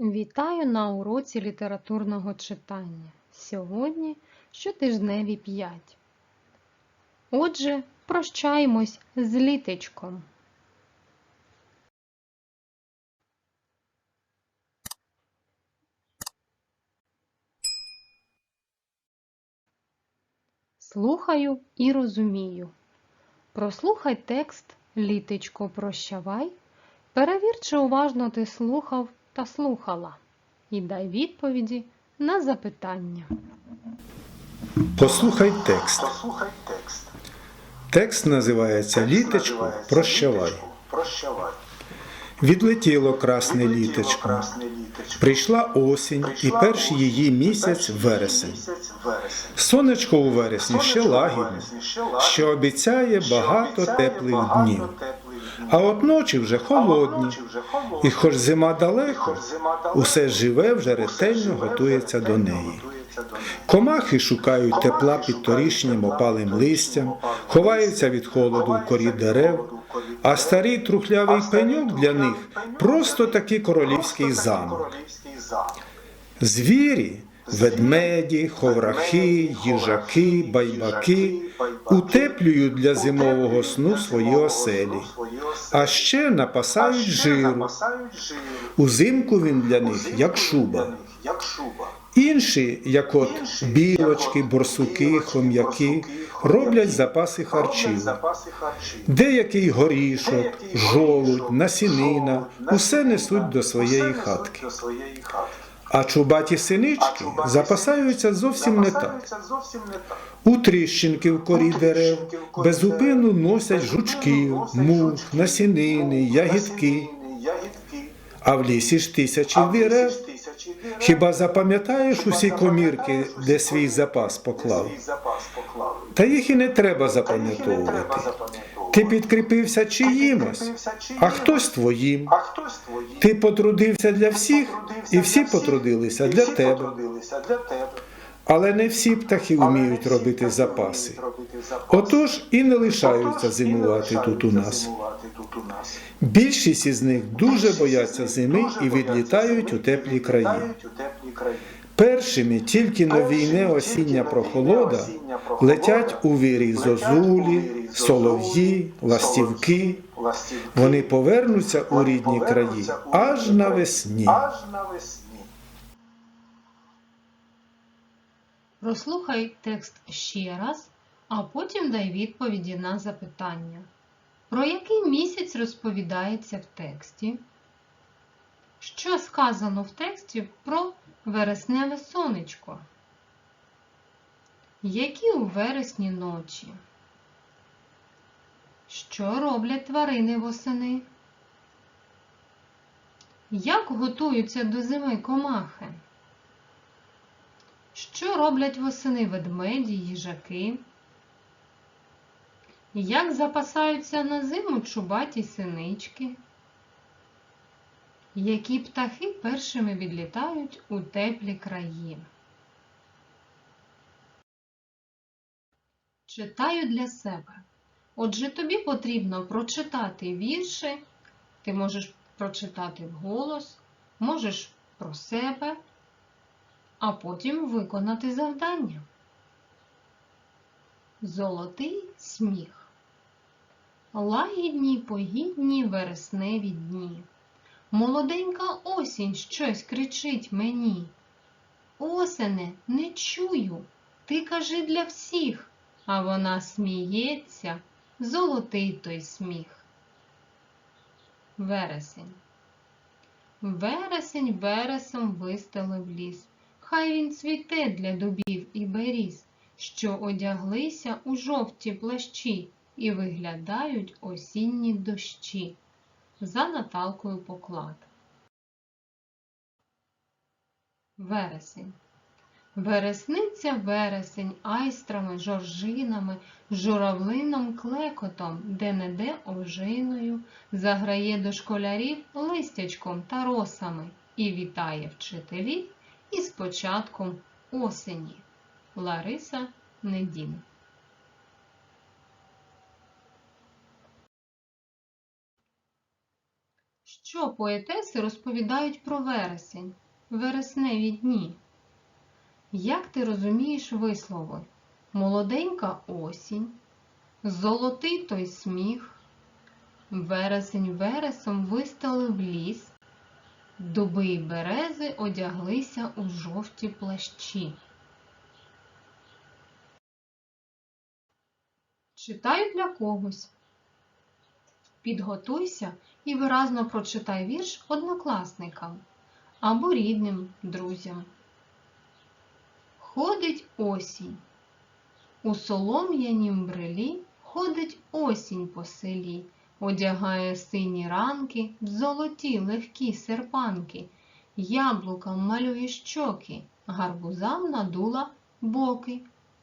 Вітаю на уроці літературного читання. Сьогодні щотижневі 5. Отже, прощаємось з літечком. Слухаю і розумію. Прослухай текст Літечко, прощавай. Перевір, чи уважно ти слухав та слухала. І дай відповіді на запитання. Послухай текст. Послухай текст. Текст називається Літечко, прощавай. Відлетіло красне літечко. Прийшла осінь і перший її місяць вересень. Сонечко у вересні ще лагідне, що обіцяє багато теплих днів. А от ночі вже холодні. І хоч зима далеко, усе живе вже ретельно готується до неї. Комахи шукають тепла під торішнім опалим листям, ховаються від холоду в корі дерев, а старий трухлявий пеньок для них просто такий королівський замок. Звірі, ведмеді, ховрахи, їжаки, байбаки утеплюють для зимового сну свої оселі, а ще напасають жиру. Узимку він для них як шуба. Інші, як от білочки, борсуки, хом'яки, роблять запаси харчів. Деякий горішок, жолудь, насінина усе несуть до своєї хатки. А чубаті синички запасаються зовсім не так. У тріщинки в корі дерев безупину носять жучків, мух, насінини, ягідки, а в лісі ж тисячі дерев. Хіба запам'ятаєш усі комірки, де свій запас поклав? Та їх і не треба запам'ятовувати. Ти підкріпився чиїмось, а хтось твоїм. Ти потрудився для всіх, і всі потрудилися для тебе. Але не всі птахи вміють робити запаси. Отож і не лишаються зимувати тут у нас. Більшість із них дуже бояться зими і відлітають у теплі і краї. Першими тільки на війне осіння прохолода летять у у зозулі, солов'ї, ластівки. Вони повернуться у рідні краї. Аж навесні. Прослухай текст ще раз, а потім дай відповіді на запитання. Про який місяць розповідається в тексті? Що сказано в тексті про вересневе сонечко? Які у вересні ночі? Що роблять тварини восени? Як готуються до зими комахи? Що роблять восени ведмеді, їжаки? Як запасаються на зиму чубаті синички? Які птахи першими відлітають у теплі краї? Читаю для себе. Отже, тобі потрібно прочитати вірші. Ти можеш прочитати вголос, можеш про себе а потім виконати завдання. Золотий сміх. Лагідні погідні вересневі дні. Молоденька осінь щось кричить мені. Осене, не чую, ти кажи для всіх, а вона сміється, золотий той сміх. Вересень. Вересень вересом вистелив ліс. Хай він цвіте для дубів і беріз, що одяглися у жовті плащі і виглядають осінні дощі. За Наталкою поклад. Вересень. Вересниця вересень айстрами, жоржинами, журавлином клекотом, де-не-де ожиною, заграє до школярів листячком та росами і вітає вчителів із початком осені. Лариса Недін. Що поетеси розповідають про вересень, вересневі дні? Як ти розумієш вислови? Молоденька осінь, золотий той сміх, вересень вересом вистелив ліс, дуби й берези одяглися у жовті плащі. Читаю для когось. Підготуйся і виразно прочитай вірш однокласникам або рідним друзям. Ходить осінь. У солом'янім брелі ходить осінь по селі, одягає сині ранки, в золоті легкі серпанки, яблукам малює щоки, гарбузам надула боки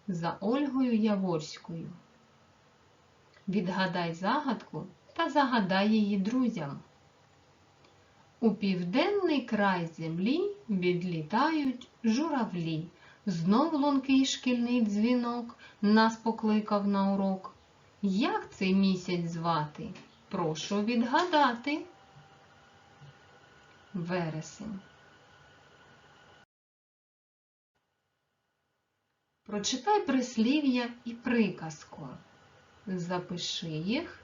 за Ольгою Яворською. Відгадай загадку та загадай її друзям. У південний край землі відлітають журавлі. Знов лункий шкільний дзвінок нас покликав на урок. Як цей місяць звати? Прошу відгадати. Вересень. Прочитай прислів'я і приказку. Запиши їх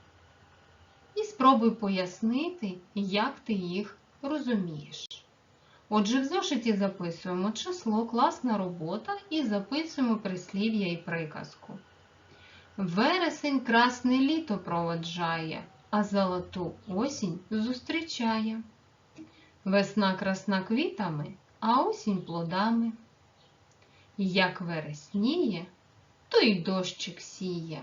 і спробуй пояснити, як ти їх розумієш. Отже, в зошиті записуємо число, класна робота і записуємо прислів'я і приказку. Вересень красне літо проводжає, а золоту осінь зустрічає. Весна красна квітами, а осінь плодами. Як вересніє, то й дощик сіє.